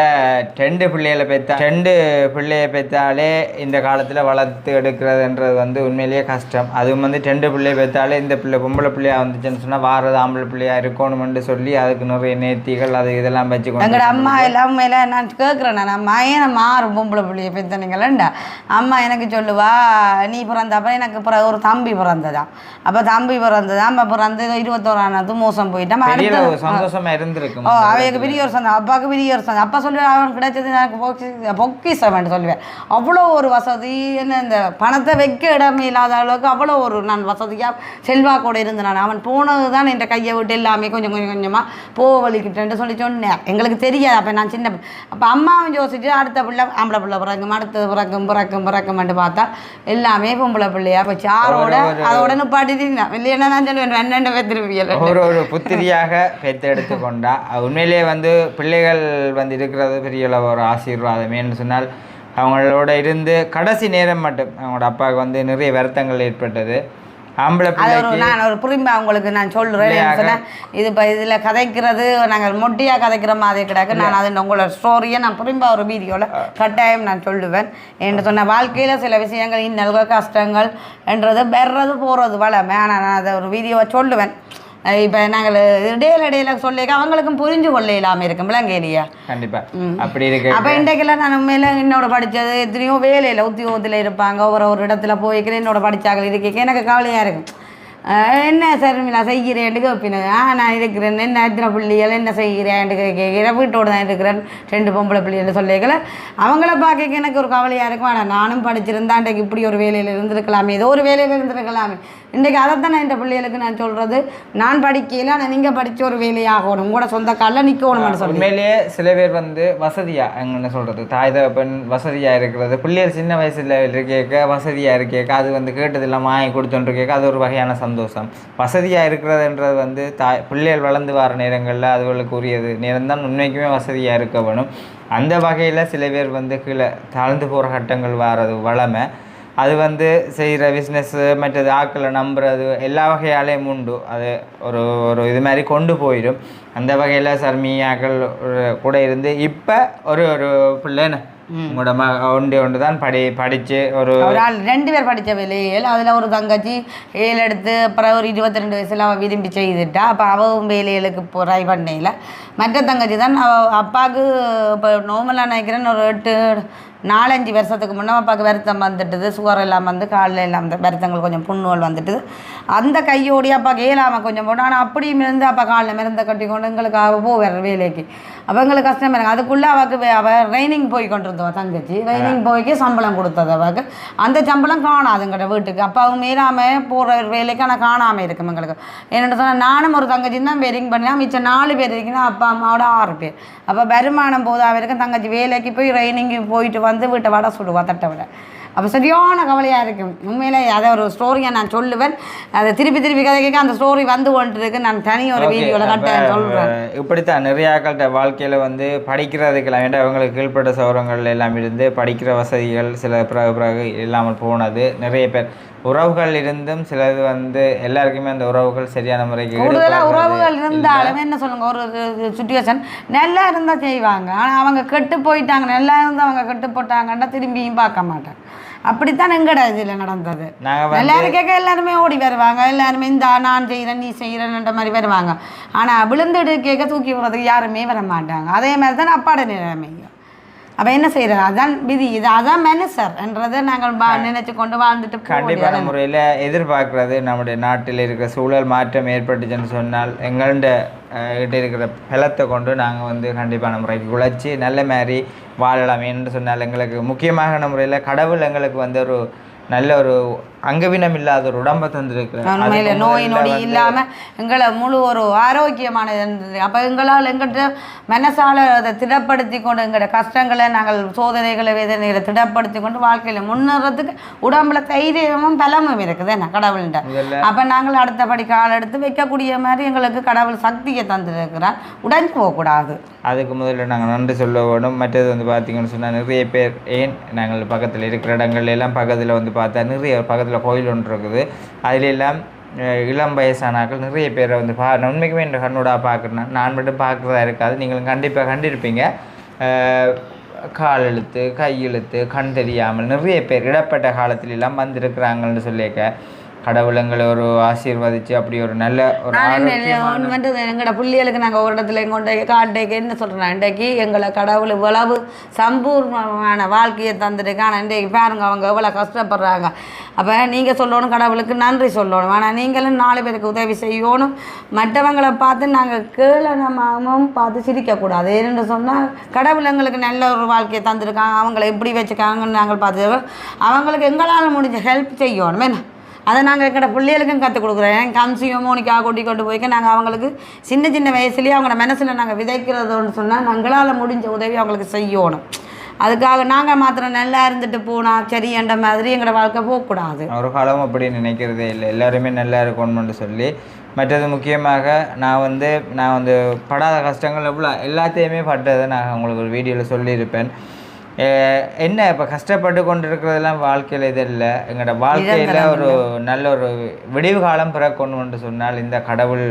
ரெண்டு பிள்ளைகளை பெத்தா ரெண்டு பிள்ளைய பெத்தாலே இந்த காலத்துல வளர்த்து எடுக்கிறதுன்றது வந்து உண்மையிலேயே கஷ்டம். அதுவும் வந்து ரெண்டு பிள்ளைய பெத்தாலே இந்த பிள்ளை பொம்பளை பிள்ளையா வந்துச்சுன்னு சொன்னா வாரது ஆம்பளை பிள்ளையா இருக்கணும்னு சொல்லி அதுக்கு நிறைய நேர்த்திகள் அது இதெல்லாம் வச்சு எங்களோட அம்மா எல்லாம் மேலே நான் கேட்குறேன் நான். அம்மா ஏன் மாறும் பொம்பளை பிள்ளைய பெத்தனீங்களேண்டா அம்மா எனக்கு சொல்லுவா நீ பிறந்தப்ப எனக்கு பிற ஒரு தம்பி பிறந்ததா? அப்போ தம்பி பிறந்ததா? அப்போ பிறந்து இருபத்தோரானது மோசம் போய் போயிட்டான் அடுத்த சந்தோஷமா இருந்திருக்கும். ஓ அவைக்கு பெரிய ஒரு சந்தோம் அப்பாவுக்கு பெரிய ஒரு சந்தோம் அப்பா சொல்லுவேன் அவன் கிடைச்சது எனக்கு பொக்கி பொக்கிசம் சொல்லுவேன். அவ்வளோ ஒரு வசதி என்ன இந்த பணத்தை வைக்க இடமே இல்லாத அளவுக்கு அவ்வளோ ஒரு நான் வசதியாக செல்வாக்கோடு இருந்தேன் நான். அவன் போனது தான் என் கையை விட்டு எல்லாமே கொஞ்சம் கொஞ்சம் கொஞ்சமாக போக வலிக்கிட்டேன்ட்டு சொல்லி சொன்னேன். எங்களுக்கு தெரியாது. அப்போ நான் சின்ன அப்போ அம்மாவும் யோசிச்சு அடுத்த பிள்ளை ஆம்பளை பிள்ளை பிறக்கும் அடுத்தது பிறக்கும் பிறக்கும் பிறக்கும்ட்டு பார்த்தா எல்லாமே பொம்பளை பிள்ளையா போச்சு. ஆரோட அதோட நிப்பாட்டிட்டு இல்லைன்னா நான் சொல்லுவேன்? ரெண்டு பேர் திரும்பியல ஒரு ஒரு புத்திரியாக பெற்றெடுத்து கொண்டா உண்மையிலேயே வந்து பிள்ளைகள் வந்து இருக்கிறது பெரிய ஒரு ஆசீர்வாதம் சொன்னால் அவங்களோட இருந்து கடைசி நேரம் மட்டும் அவங்களோட அப்பாவுக்கு வந்து நிறைய வருத்தங்கள் ஏற்பட்டது. ஆம்பளை பிள்ளைக்கு நான் ஒரு புரிம்பு அவங்களுக்கு நான் சொல்கிறேன் இது இப்போ இதில் கதைக்கிறது நாங்கள் மொட்டையாக கதைக்கிற மாதிரி கிடக்கு. நான் அது உங்களோட ஸ்டோரியை நான் புரிம்பா ஒரு வீடியோவில் கட்டாயம் நான் சொல்லுவேன். என்று சொன்ன வாழ்க்கையில் சில விஷயங்கள் இன்னல்கள் கஷ்டங்கள் என்றது பெறது போகிறது வளமை. ஆனால் நான் அதை ஒரு வீடியோவை சொல்லுவேன். இப்போ நாங்கள் இடையில இடையில சொல்லிக்க அவங்களுக்கும் புரிஞ்சு கொள்ள இல்லாமல் இருக்கும் விளங்கேலியா கண்டிப்பா. அப்படி இருக்கு அப்போ இன்றைக்கெல்லாம் நான் உண்மையில என்னோட படித்தது எத்தனையோ வேலையில் உத்தியோகத்தில் இருப்பாங்க ஒரு ஒரு இடத்துல போய்க்கிறேன் என்னோட படித்தாக்கள் இருக்கேன் எனக்கு கவலையாக இருக்கும். என்ன சார் நான் செய்கிறேன்ட்டு கேட்பினு ஆ நான் இருக்கிறேன். என்ன எத்தனை பிள்ளைகள் என்ன செய்கிறேன்ட்டு கேட்கிறேன் வீட்டோடு தான் இருக்கிறேன். ரெண்டு பொம்பளை பிள்ளைகள் சொல்லிக்கல. அவங்கள பார்க்க எனக்கு ஒரு கவலையாக இருக்கும். ஆனால் நானும் படிச்சிருந்தா இன்றைக்கு இப்படி ஒரு வேலையில் இருந்திருக்கலாமே. ஏதோ ஒரு வேலையில் இருந்திருக்கலாமே. இன்றைக்கு அதைத்தான் இந்த பிள்ளைகளுக்கு நான் சொல்கிறது நான் படிக்கல ஆனால் நீங்கள் படித்த ஒரு வேலையாகணும். கூட சொந்த காலில் நிற்கணும்னு சொல்லி. உண்மையிலேயே சில பேர் வந்து வசதியா என்ன சொல்றது தாய் தகப்பன் வசதியா இருக்கிறது. பிள்ளைகள் சின்ன வயசுல இருக்கேக்க வசதியா இருக்கேக்க அது வந்து கேட்டதெல்லாம் வாங்கி கொடுத்துட்டு கேட்க அது ஒரு வகையான சந்தோஷம். வசதியா இருக்கிறதுன்றது வந்து தாய் பிள்ளைகள் வளர்ந்து வர நேரங்களில் அதுகளுக்கு உரியது நேரம் தான் உண்மைக்குமே வசதியா இருக்க வேணும். அந்த வகையில சில பேர் வந்து கீழே தாழ்ந்து போற கட்டங்கள் வாரது வளமை. அது வந்து செய்கிற பிஸ்னஸ்ஸு மற்றது ஆக்களை நம்புறது எல்லா வகையாலேயும் உண்டு. அது ஒரு ஒரு இது மாதிரி கொண்டு போயிடும். அந்த வகையில் சர்மி ஆக்கள் ஒரு கூட இருந்து இப்போ ஒரு ஒரு பிள்ளைன்னு உங்களோட ஒன்று ஒன்று தான் படி படித்து ஒரு ரெண்டு பேர் படித்த வேலையில் அதில் ஒரு தங்கச்சி ஏழு எடுத்து அப்புறம் ஒரு இருபத்தி ரெண்டு வயசில் அவள் விரும்பி செய்துட்டா. அப்போ அவள் வேலைகளுக்கு ட்ரை பண்ணையில் மற்ற தங்கச்சி தான் அவ அப்பாவுக்கு இப்போ நார்மலாக நினைக்கிறேன்னு ஒரு எட்டு நாலஞ்சு வருஷத்துக்கு முன்னே அப்பாவுக்கு வருத்தம் வந்துட்டுது சுகர் எல்லாம் வந்து காலில் அந்த வருத்தங்கள் கொஞ்சம் புண்ணுகள் வந்துட்டுது. அந்த கையோடி அப்பாவுக்கு ஏலாமல் கொஞ்சம் போட்டு ஆனால் அப்படியும் இருந்து அப்பா காலில் மிருந்த கட்டி கொண்டு எங்களுக்கு அவள் போவார் வேலைக்கு. அப்போ எங்களுக்கு கஷ்டம் இருக்கு. அதுக்குள்ளே அவளுக்கு வே- அவ ட்ரைனிங் போய் கொண்டிருந்தவ தங்கச்சி. ட்ரைனிங் போய்க்கு சம்பளம் கொடுத்தது அவளுக்கு. அந்த சம்பளம் காணாதுங்கிட்ட வீட்டுக்கு. அப்பாவும் மீறாமல் போகிற வேலைக்கு ஆனால் காணாமல் இருக்கும் எங்களுக்கு. என்னென்னு சொன்னால் நானும் ஒரு தங்கச்சி தான் வெரிங் பண்ணேன் மிச்சம் நாலு பேர் இருக்குன்னா அப்பா அம்மாவோட ஆறு பேர். அப்போ வருமானம் போதாக இருக்கும் தங்கச்சி வேலைக்கு போய் ட்ரைனிங்கு போயிட்டு வந்து வீட்டை வடை சுடுவா தட்டை விட. அப்போ சரியான கவலையாக இருக்கும். உண்மையிலே அதை ஒரு ஸ்டோரியை நான் சொல்லுவேன். அதை திருப்பி திருப்பி கதை கேட்க அந்த ஸ்டோரி வந்து கொண்டு இருக்கு நான் தனி ஒரு வீடியோவில் கட்ட சொல்கிறேன் இப்படித்தான் நிறைய ஆக்கள்கிட்ட வாழ்க்கையில் வந்து படிக்கிறதுக்கெல்லாம் வேண்டாம் அவங்களுக்கு கீழ்ப்பட்ட சௌரங்கள் எல்லாம் இருந்து படிக்கிற வசதிகள் சில பிறகு பிறகு இல்லாமல் போனது நிறைய பேர். உறவுகள் இருந்தும் சிலது வந்து எல்லாருக்குமே அந்த உறவுகள் சரியான முறைக்கு கூடுதலாக ஈடுபடுறது உறவுகள் இருந்தாலும் என்ன சொல்லுங்க ஒரு சுச்சுவேஷன் நல்லா இருந்தால் செய்வாங்க. ஆனால் அவங்க கெட்டு போயிட்டாங்க நல்லா இருந்து அவங்க கெட்டு போட்டாங்கன்னா திரும்பியும் பார்க்க மாட்டாங்க. அப்படித்தான் எங்கட இதில் நடந்தது. எல்லாரும் கேட்க எல்லாருமே ஓடி வருவாங்க. எல்லாருமே இந்த நான் செய்கிறேன் நீ செய்கிறேன்ன்ற மாதிரி வருவாங்க. ஆனால் விழுந்துட்டு கேட்க தூக்கி விடுறதுக்கு யாருமே வர மாட்டாங்க அதே மாதிரி தான் அப்பாட நிலைமையும். அப்போ என்ன செய்யறது? அதான் விதி. இது அதான் மனுஷர் என்றதை நாங்கள் நினைச்சு கொண்டு வாழ்ந்துட்டு கண்டிப்பான. முறையில் எதிர்பார்க்கிறது நம்முடைய நாட்டில் இருக்கிற சூழல் மாற்றம் ஏற்பட்டுச்சுன்னு சொன்னால் எங்கள்ட கிட்ட இருக்கிற பலத்தை கொண்டு நாங்கள் வந்து கண்டிப்பான முறைக்கு உழைச்சி நல்ல மாதிரி வாழலாம். என்று சொன்னால் எங்களுக்கு முக்கியமான முறையில் கடவுள் எங்களுக்கு வந்து ஒரு நல்ல ஒரு அங்கவீனம் இல்லாத ஒரு உடம்பை தந்திருக்கிறார் உண்மையில நோய் நொடி இல்லாம எங்களை முழு ஒரு ஆரோக்கியமானது இருந்தது அப்போ எங்களால் எங்கிட்ட மனசால அதை திடப்படுத்தி கொண்டு எங்களோட கஷ்டங்களை நாங்கள் சோதனைகளை வேதனைகளை திடப்படுத்தி கொண்டு வாழ்க்கையில முன்னேறதுக்கு உடம்புல தைரியமும் பலமும் இருக்குது. என்ன கடவுள்கிட்ட? அப்போ நாங்கள் அடுத்தபடி கால் எடுத்து வைக்கக்கூடிய மாதிரி எங்களுக்கு கடவுள் சக்தியை தந்திருக்கிறார். உடைஞ்சு போகக்கூடாது. அதுக்கு முதல்ல நாங்கள் நன்றி சொல்ல வேணும் மற்றது வந்து பார்த்தீங்கன்னு சொன்னால் நிறைய பேர் ஏன் நாங்கள் பக்கத்தில் இருக்கிற இடங்கள்ல எல்லாம் பக்கத்தில் வந்து பார்த்தா நிறைய பக்கத்தில் கோயில் ஒன்று இருக்குது. அதுல எல்லாம் இளம் வயசானாக்கள் நிறைய பேரை வந்து பா நான் உண்மைக்குமே என் கண்ணோட பார்க்குறேன். நான் மட்டும் பார்க்குறதா இருக்காது. நீங்களும் கண்டிப்பாக கண்டிருப்பீங்க. கால் எழுத்து கை எழுத்து கண் தெரியாமல் நிறைய பேர் இடப்பட்ட காலத்திலெல்லாம் வந்திருக்கிறாங்கன்னு சொல்லியிருக்க. கடவுளங்களை ஒரு ஆசீர்வதிச்சு அப்படி ஒரு நல்ல ஒரு வந்து எங்களோட பிள்ளைகளுக்கு நாங்கள் ஒரு இடத்துல கொண்டு காட்டைக்கு என்ன சொல்கிறேன் இன்றைக்கு எங்களை கடவுள் இவ்வளவு சம்பூர்ணமான வாழ்க்கையை தந்துருக்கு. ஆனால் இன்றைக்கு பாருங்க அவங்க எவ்வளோ கஷ்டப்படுறாங்க. அப்போ நீங்கள் சொல்லணும் கடவுளுக்கு நன்றி சொல்லணும். ஆனால் நீங்களும் நாலு பேருக்கு உதவி செய்யணும். மற்றவங்களை பார்த்து நாங்கள் கேளனமாகவும் பார்த்து சிரிக்கக்கூடாது. ஏன்னு சொன்னால் கடவுள் எங்களுக்கு நல்ல ஒரு வாழ்க்கையை தந்திருக்காங்க. அவங்கள எப்படி வச்சுக்காங்கன்னு நாங்கள் பார்த்து அவங்களுக்கு எங்களால் முடிஞ்ச ஹெல்ப் செய்யணும். என்ன? அதை நாங்கள் எங்களோட பிள்ளைகளுக்கும் கற்றுக் கொடுக்குறோம். கம்சியும் மோனிக்காக கொட்டி கொண்டு போய்க்க நாங்கள் அவங்களுக்கு சின்ன சின்ன வயசுலேயே அவங்களோட மனசில் நாங்கள் விதைக்கிறதுன்னு சொன்னால் எங்களால் முடிஞ்ச உதவி அவங்களுக்கு செய்யணும். அதுக்காக நாங்கள் மாத்திரம் நல்லா இருந்துட்டு போனால் சரின்ற மாதிரி எங்களோட வாழ்க்கை போகக்கூடாது. ஒரு காலம் அப்படி நினைக்கிறதே இல்லை. எல்லாருமே நல்லா இருக்கணும்னு சொல்லி மற்றது முக்கியமாக நான் வந்து நான் வந்து படாத கஷ்டங்கள் எவ்வளோ எல்லாத்தையுமே பட்டதை நான் உங்களுக்கு ஒரு வீடியோவில் சொல்லியிருப்பேன். என்ன இப்போ கஷ்டப்பட்டு கொண்டு இருக்கிறதெல்லாம் வாழ்க்கையில் இது இல்லை. எங்களோட வாழ்க்கையில் ஒரு நல்ல ஒரு விடிவு காலம் பிறக்கணும்னு சொன்னால் இந்த கடவுள்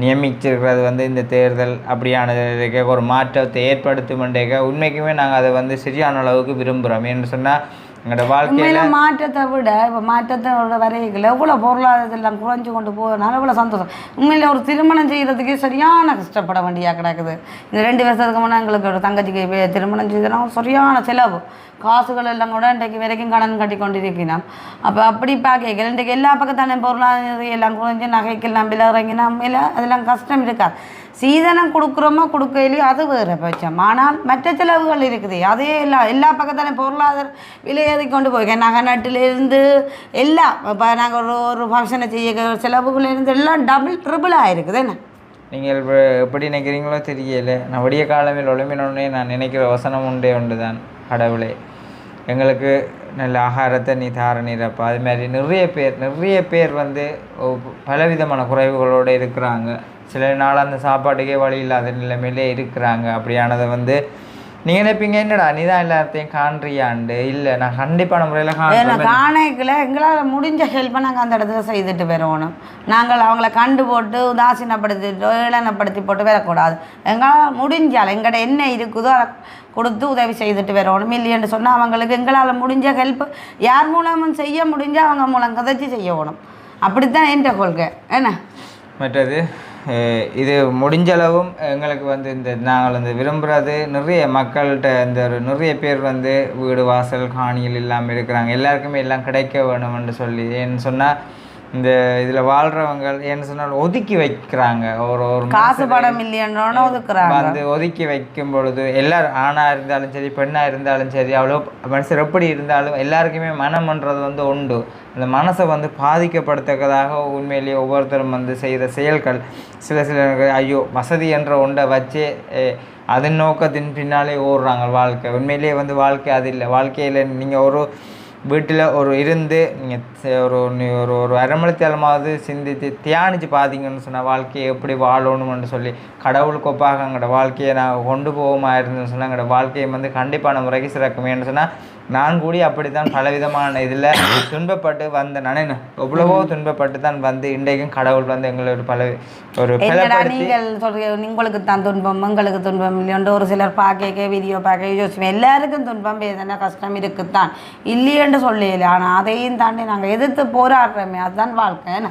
நியமிச்சிருக்கிறது வந்து இந்த தேர்தல் அப்படியானதுக்கு ஒரு மாற்றத்தை ஏற்படுத்துமெண்டேக்க உண்மைக்குமே நாங்கள் அதை வந்து சரியான அளவுக்கு விரும்புகிறோம் என்று சொன்னால் எங்களோட உண்மையில மாற்றத்தை விட இப்போ மாற்றத்தோட வரைகள் எவ்வளோ பொருளாதாரத்தெல்லாம் குறைஞ்சு கொண்டு போகிறதுனால எவ்வளோ சந்தோஷம். உண்மையில ஒரு திருமணம் செய்கிறதுக்கே சரியான கஷ்டப்பட வேண்டியா கிடக்குது. இந்த ரெண்டு வருஷத்துக்கு முன்னே எங்களுக்கு ஒரு தங்கச்சிக்கு திருமணம் செய்தனா சரியான செலவு. காசுகள் எல்லாம் கூட இன்றைக்கு வரைக்கும் கடன் கட்டி கொண்டிருக்கிறோம். அப்போ அப்படி பார்க்க இன்றைக்கு எல்லா பக்கத்தான பொருளாதாரம் எல்லாம் குறைஞ்சு நகைக்கெல்லாம் விலை இறங்கினா உண்மையில அதெல்லாம் கஷ்டம் இருக்காது. சீதனம் கொடுக்குறோமோ கொடுக்கையிலையோ அது வேறு பட்சம் ஆனால் மற்ற செலவுகள் இருக்குது. அதே எல்லா எல்லா பக்கத்தாலும் பொருளாதார விலையேறி கொண்டு போய் நகை நாட்டிலேருந்து எல்லாம் இப்போ நாங்கள் ஒரு ஒரு ஃபங்க்ஷனை செய்ய செலவுகளிலிருந்து எல்லாம் டபுள் ட்ரிபிள் ஆகிருக்குது என்ன? நீங்கள் எப்படி நினைக்கிறீங்களோ தெரியல. நான் விடிய காலமில் ஒளிமினோடனே நான் நினைக்கிற வசனம் உண்டே உண்டு தான் கடவுளே எங்களுக்கு நல்ல ஆகாரத்தை நீ தார அது மாதிரி நிறைய பேர் நிறைய பேர் வந்து பலவிதமான குறைவுகளோடு இருக்கிறாங்க. சில நாள் அந்த சாப்பாட்டுக்கே வழி இல்லாத நிலைமையிலே இருக்கிறாங்க. அப்படியானதை வந்து நீங்கள் நினைப்பீங்க என்னடா நீ தான் எல்லாத்தையும் காண்றியாண்டு? இல்லை நான் கண்டிப்பான முறையில் காண்றேன் காணைக்கில் எங்களால் முடிஞ்ச ஹெல்ப்பை நாங்கள் அந்த இடத்துல செய்துட்டு வரணும். நாங்கள் அவங்கள கண்டு போட்டு உதாசீனப்படுத்திட்டோ ஏளனப்படுத்தி போட்டு வரக்கூடாது. எங்களால் முடிஞ்சால் எங்கள்கிட்ட என்ன இருக்குதோ அதை கொடுத்து உதவி செய்துட்டு வரணும். இல்லைன்னு சொன்னால் அவங்களுக்கு எங்களால் முடிஞ்ச ஹெல்ப் யார் மூலமும் செய்ய முடிஞ்சால் அவங்க மூலம் கதைச்சி செய்யணும் அப்படித்தான் என்ற கொள்கை. என்ன? மற்றது இது முடிஞ்சளவும் எங்களுக்கு வந்து இந்த நாங்கள் வந்து விரும்புகிறது நிறைய மக்கள்கிட்ட இந்த ஒரு நிறைய பேர் வந்து வீடு வாசல் காணிகள் இல்லாமல் இருக்கிறாங்க. எல்லாருக்குமே எல்லாம் கிடைக்க வேணும்னு சொல்லி ஏன்னு சொன்னால் இந்த இதில் வாழ்கிறவங்க ஏன்னு சொன்னால் ஒதுக்கி வைக்கிறாங்க. ஒரு ஒரு காசு படம் இல்லையன்றோன்னு ஒதுக்குறாங்க. வந்து ஒதுக்கி வைக்கும் பொழுது எல்லாரும் ஆணாக இருந்தாலும் சரி பெண்ணாக இருந்தாலும் சரி அவ்வளோ மனுஷர் எப்படி இருந்தாலும் எல்லாருக்குமே மனம்ன்றது வந்து உண்டு. அந்த மனசை வந்து பாதிக்கப்படுத்தக்கதாக உண்மையிலேயே ஒவ்வொருத்தரும் வந்து செய்த செயல்கள். சில சில ஐயோ வசதி என்ற ஒன்றை வச்சு அதன் நோக்கத்தின் பின்னாலே ஓடுறாங்க வாழ்க்கை. உண்மையிலேயே வந்து வாழ்க்கை அது இல்லை. வாழ்க்கையில் நீங்கள் ஒரு வீட்டில் ஒரு இருந்து நீங்கள் ஒரு ஒரு ஒரு அரை மணி நேரமாவது சிந்தித்து தியானித்து பார்த்தீங்கன்னு சொன்னால் வாழ்க்கையை எப்படி வாழணும்னு சொல்லி கடவுளுக்கு ஒப்பாக எங்களோட வாழ்க்கையை நான் கொண்டு போவோமா இருந்தேன்னு சொன்னால் எங்களோட வாழ்க்கையை வந்து கண்டிப்பான முறைக்கு சிறக்குமேன்னு சொன்னால் நான் கூடி அப்படித்தான் பலவிதமான இதில் துன்பப்பட்டு வந்த நான் எவ்வளவோ துன்பப்பட்டு தான் வந்து இன்றைக்கும் கடவுள் வந்து எங்களை ஒரு பல ஒரு நீங்கள் சொல்றீங்க? உங்களுக்கு தான் துன்பம் உங்களுக்கு துன்பம் இல்லையோண்டு ஒரு சிலர் பார்க்க வீடியோ பார்க்க யோசிப்பேன். எல்லாருக்கும் துன்பம் வேதனை கஷ்டம் இருக்குத்தான். இல்லைன்னு சொல்லல ஆனால் அதையும் தாண்டி நாங்கள் எதிர்த்து போராடுறோமே அதுதான் வாழ்க்கை என்ன?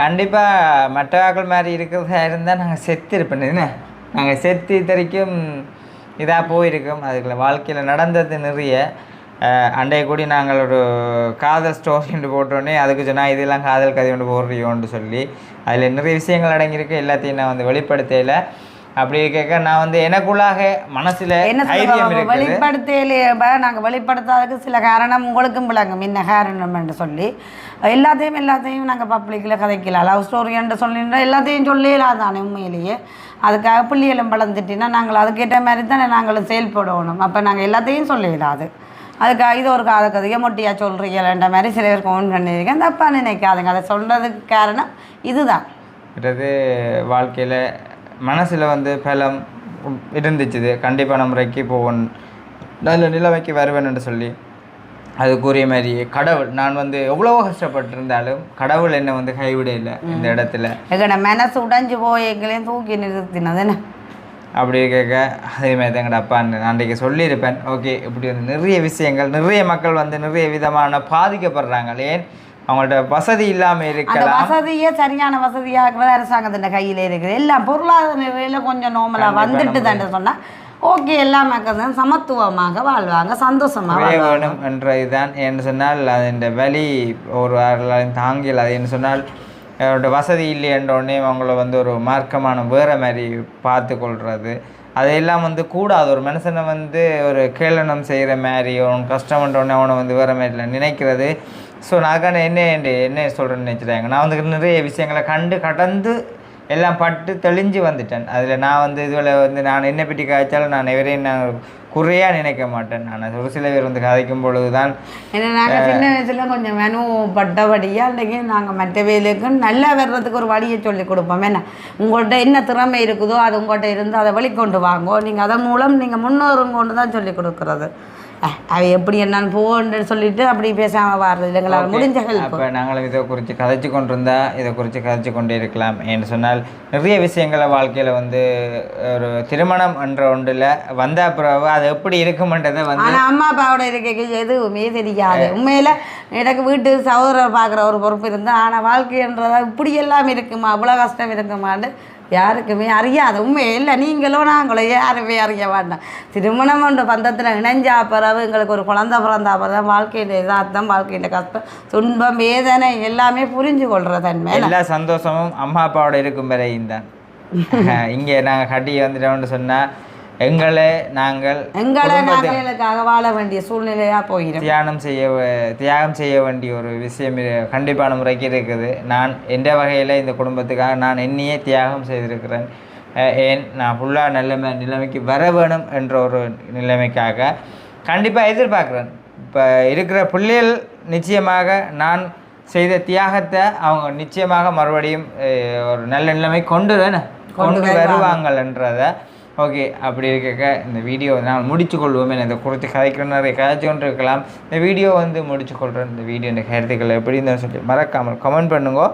கண்டிப்பாக மற்றவாக்கள் மாதிரி இருக்கிறதா இருந்தால் நாங்கள் செத்து இருப்பேன் என்ன? நாங்கள் செத்து இத்தரைக்கும் இதாக போயிருக்கோம். அதுக்குள்ள வாழ்க்கையில் நடந்தது நிறைய. அண்டைய கூடி நாங்கள் ஒரு காதல் ஸ்டோரின்னு போட்டோன்னே அதுக்கு சொன்னால் இதெல்லாம் காதல் கதை ஒன்று போடுறியோன்னு சொல்லி அதில் நிறைய விஷயங்கள் அடங்கியிருக்கு. எல்லாத்தையும் நான் வந்து வெளிப்படுத்தல. அப்படி கேட்க நான் வந்து எனக்குள்ளாக மனசில் என்ன வெளிப்படுத்தையிலேயே நாங்கள் வெளிப்படுத்தாததுக்கு சில காரணம் உங்களுக்கும் விளங்கும். என்ன காரணம் என்று சொல்லி. எல்லாத்தையும் எல்லாத்தையும் நாங்கள் பப்ளிக்கில் கதைக்கலாம் லவ் ஸ்டோரி என்று சொல்லினா எல்லாத்தையும் சொல்லலாம் தானே உண்மையிலேயே. அதுக்காக பிள்ளைகளும் வளர்ந்துட்டினா நாங்கள் அதுக்கேற்ற மாதிரி தானே நாங்களும் செயல்படணும் அப்போ நாங்கள் எல்லாத்தையும் சொல்லலாம் அது. அதுக்காக இது ஒரு காத கதையை மொட்டியாக சொல்கிறீங்கன்ற மாதிரி சில பேர் ஃபோன் பண்ணியிருக்கேன். தப்பாக நினைக்காதுங்க. அதை சொல்கிறதுக்கு காரணம் இதுதான். வாழ்க்கையில் மனசில் வந்து பலம் இருந்துச்சுது. கண்டிப்பான முறைக்கு போவன் நல்ல நிலைமைக்கு வருவேன்னு சொல்லி அதுக்குரிய மாதிரி கடவுள் நான் வந்து எவ்வளவோ கஷ்டப்பட்டிருந்தாலும் கடவுள் என்னை வந்து கைவிட இல்லை இந்த இடத்துல. எங்கட மனசு உடைஞ்சு போய் எங்களையும் தூக்கி நிறுத்தினது என்ன? அப்படி கேட்க அதே மாதிரி எங்கட அப்பா நான் அன்றைக்கு சொல்லியிருப்பேன். ஓகே இப்படி வந்து நிறைய விஷயங்கள் நிறைய மக்கள் வந்து நிறைய விதமான பாதிக்கப்படுறாங்க. ஏன்? அவங்கள்ட்ட வசதி இல்லாம அந்த இருக்கலாம். வசதியே சரியான வசதியாக்குறது அரசாங்கத்தின் கையில் இருக்குது. எல்லாம் பொருளாதார நிலையில் கொஞ்சம் நார்மலாக வந்துட்டு தான் சொன்னா ஓகே எல்லாம் மக்கள் சமத்துவமாக வாழ்வாங்க சந்தோஷமா குறைய வாழ்வாங்க. வேணும் என்ற இதுதான் என்று சொன்னால் அதன் வலி ஒரு ஆளாலையும் தாங்கில் அது என்று சொன்னால் அவரோட வசதி இல்லை என்ற உடனே அவங்கள வந்து ஒரு மார்க்கமான வேறு மாதிரி பார்த்து கொள்வது அதையெல்லாம் வந்து கூடாது. ஒரு மனுஷனை வந்து ஒரு கேளனம் செய்கிற மாதிரி அவன் கஷ்டம்ன்ற உடனே அவனை வந்து வேறு மாதிரி நினைக்கிறது. ஸோ நான் என்ன என்ன சொல்கிறேன்னு நினச்சிட்டாங்க. நான் வந்து நிறைய விஷயங்களை கண்டு கடந்து எல்லாம் பட்டு தெளிஞ்சு வந்துட்டேன். அதில் நான் வந்து இதுவில் வந்து நான் என்ன பற்றி காய்ச்சாலும் நான் எவரையும் நான் குறையாக நினைக்க மாட்டேன். நான் ஒரு சில பேர் வந்து கதைக்கும் பொழுது தான் ஏன்னா நாங்கள் சின்ன வயசுல கொஞ்சம் மெனு பட்டபடியாக அன்றைக்கி நாங்கள் மற்ற வேலைக்கு நல்லா வர்றதுக்கு ஒரு வழியை சொல்லி கொடுப்போம். என்ன உங்கள்கிட்ட என்ன திறமை இருக்குதோ அது உங்கள்கிட்ட இருந்து அதை வெளிக்கொண்டு வாங்கோ. நீங்கள் அதன் மூலம் நீங்கள் முன்னேறும் கொண்டு தான் சொல்லி கொடுக்குறது. அவ எப்படி என்னன்னு போன்னு சொல்லிட்டு அப்படி பேசாமல் வர்றது எங்களால் முடிஞ்ச ஹெல்ப். அப்போ நாங்களும் இதை குறித்து கதைச்சு கொண்டிருந்தா இதை குறித்து கதைச்சு கொண்டே இருக்கலாம். என்று சொன்னால் நிறைய விஷயங்களை வாழ்க்கையில் வந்து ஒரு திருமணம் என்ற ஒன்றில் வந்த பிறகு அது எப்படி இருக்குமென்றதை வந்து ஆனால் அம்மா அப்பாவோட இருக்க எதுவுமே தெரியாது. உண்மையில் எனக்கு வீட்டு சகோதரர் பார்க்குற ஒரு பொறுப்பு இருந்து ஆனால் வாழ்க்கைன்றதா இப்படி எல்லாம் இருக்குமா? அவ்வளோ கஷ்டம் இருக்குமான்னு யாருக்குமே அறியாது உண்மை இல்லை. நீங்களும் நாங்களும் யாருமே அறிய வேண்டாம். திருமணம் என்ற பந்தத்தில் இணைஞ்சா பிறகு எங்களுக்கு ஒரு குழந்தை பிறந்தா பிறகு வாழ்க்கையின் இதார்த்தம் வாழ்க்கையின் கஷ்டம் துன்பம் வேதனை எல்லாமே புரிஞ்சு கொள்கிற தன்மை எல்லா சந்தோஷமும் அம்மா அப்பாவோட இருக்கும் வரையும் தான் (laughs) இங்கே நாங்கள் கட்டி வந்துட்டோம்னு சொன்னால் எங்களை நாங்கள் எங்களை நாங்களுக்காக வாழ வேண்டிய சூழ்நிலையாக போகிறோம் தியானம் செய்ய தியாகம் செய்ய வேண்டிய ஒரு விஷயம் கண்டிப்பான முறைக்கு இருக்குது. நான் எந்த வகையில் இந்த குடும்பத்துக்காக நான் என்னையே தியாகம் செய்திருக்கிறேன் ஏன் நான் ஃபுல்லாக நிலைமை நிலைமைக்கு வர வேணும் என்ற ஒரு நிலைமைக்காக கண்டிப்பாக எதிர்பார்க்குறேன். இப்போ இருக்கிற பிள்ளைகள் நிச்சயமாக நான் செய்த தியாகத்தை அவங்க நிச்சயமாக மறுபடியும் ஒரு நல்ல நிலைமை கொண்டு கொண்டு வருவாங்கன்றதை ஓகே அப்படி இருக்க இந்த வீடியோ நான் முடிச்சு கொள்வோமே இந்த குறித்து கதைக்கிற நிறைய கதைச்சு கொண்டு இருக்கலாம் இந்த வீடியோ வந்து முடிச்சு கொள்கிறேன் இந்த வீடியோ இந்த கருத்துக்கள் எப்படி இருந்தாலும் சொல்லி மறக்காமல் கமெண்ட் பண்ணுங்க.